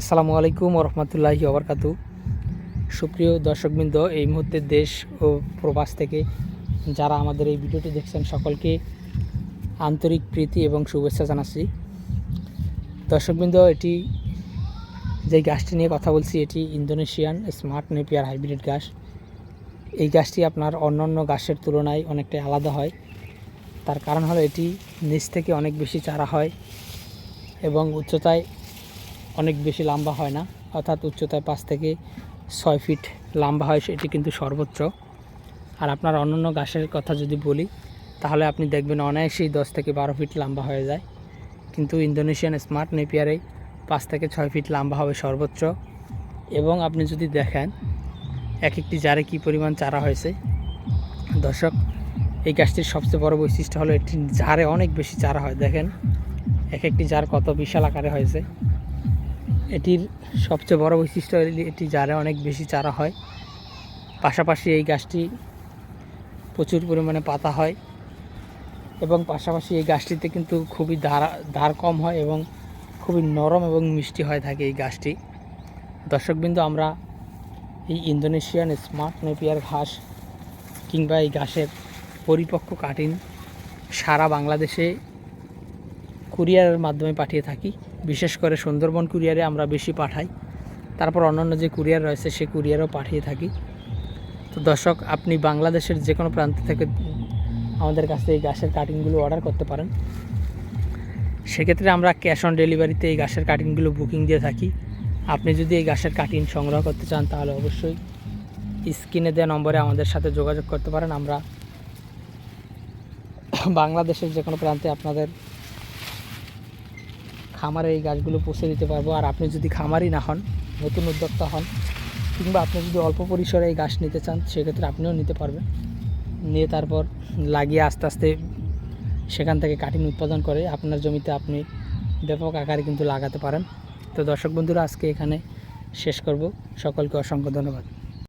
আসসালামু আলাইকুম রহমতুল্লাহি ওবরকাতু। সুপ্রিয় দর্শকবৃন্দ, এই মুহূর্তে দেশ ও প্রবাস থেকে যারা আমাদের এই ভিডিওটি দেখছেন, সকলকে আন্তরিক প্রীতি এবং শুভেচ্ছা জানাচ্ছি। দর্শকবৃন্দ, এটি যে গাছটি নিয়ে কথা বলছি, এটি ইন্দোনেশিয়ান স্মার্ট নেপিয়ার হাইব্রিড গাছ এই গাছটি আপনার অন্যান্য গাছের তুলনায় অনেকটাই আলাদা হয়। তার কারণ হলো, এটি নিচ থেকে অনেক বেশি চারা হয় এবং উচ্চতায় অনেক বেশি লম্বা হয় না, অর্থাৎ উচ্চতায় পাঁচ থেকে ছয় ফিট লম্বা হয়, সেটি কিন্তু সর্বোচ্চ। আর আপনার অন্যান্য গাছের কথা যদি বলি, তাহলে আপনি দেখবেন অনায়াসেই দশ থেকে বারো ফিট লম্বা হয়ে যায়। কিন্তু ইন্দোনেশিয়ান স্মার্ট নেপিয়ারে পাঁচ থেকে ছয় ফিট লম্বা হবে সর্বোচ্চ। এবং আপনি যদি দেখেন, এক একটি জারে কী পরিমাণ চারা হয়েছে। দর্শক, এই গাছটির সবচেয়ে বড় বৈশিষ্ট্য হলো এটি জারে অনেক বেশি চারা হয়। দেখেন, এক একটি জার কত বিশাল আকারে হয়েছে। এটির সবচেয়ে বড় বৈশিষ্ট্য এটি জারে অনেক বেশি চারা হয়। পাশাপাশি এই গাছটি প্রচুর পরিমাণে পাতা হয় এবং পাশাপাশি এই গাছটিতে কিন্তু খুবই ধার ধার কম হয় এবং খুবই নরম এবং মিষ্টি হয়ে থাকে এই গাছটি। দর্শকবৃন্দ, আমরা এই ইন্দোনেশিয়ান স্মার্ট নেপিয়ার ঘাস কিংবা এই ঘাসের পরিপক্ক কাটিং সারা বাংলাদেশে কুরিয়ারের মাধ্যমে পাঠিয়ে থাকি। বিশেষ করে সুন্দরবন কুরিয়ারে আমরা বেশি পাঠাই। তারপর অন্যান্য যে কুরিয়ার রয়েছে, সে কুরিয়ারও পাঠিয়ে থাকি। তো দর্শক, আপনি বাংলাদেশের যে কোনো প্রান্ত থেকে আমাদের কাছে এই গাছের কাটিংগুলো অর্ডার করতে পারেন। সেক্ষেত্রে আমরা ক্যাশ অন ডেলিভারিতে এই গাছের কাটিংগুলো বুকিং দিয়ে থাকি। আপনি যদি এই গাছের কাটিং সংগ্রহ করতে চান, তাহলে অবশ্যই স্ক্রিনে দেওয়া নম্বরে আমাদের সাথে যোগাযোগ করতে পারেন। আমরা বাংলাদেশের যে কোনো প্রান্তে আপনাদের খামারে এই গাছগুলো পৌঁছে দিতে পারব। আর আপনি যদি খামারই না হন, নতুন উদ্যোক্তা হন, কিংবা আপনি যদি অল্প পরিসরে এই গাছ নিতে চান, সেক্ষেত্রে আপনিও নিতে পারবেন। নিয়ে তারপর লাগিয়ে আস্তে আস্তে সেখান থেকে কাটিং উৎপাদন করে আপনার জমিতে আপনি ব্যাপক আকারে কিন্তু লাগাতে পারেন। তো দর্শক বন্ধুরা, আজকে এখানে শেষ করব। সকলকে অসংখ্য ধন্যবাদ।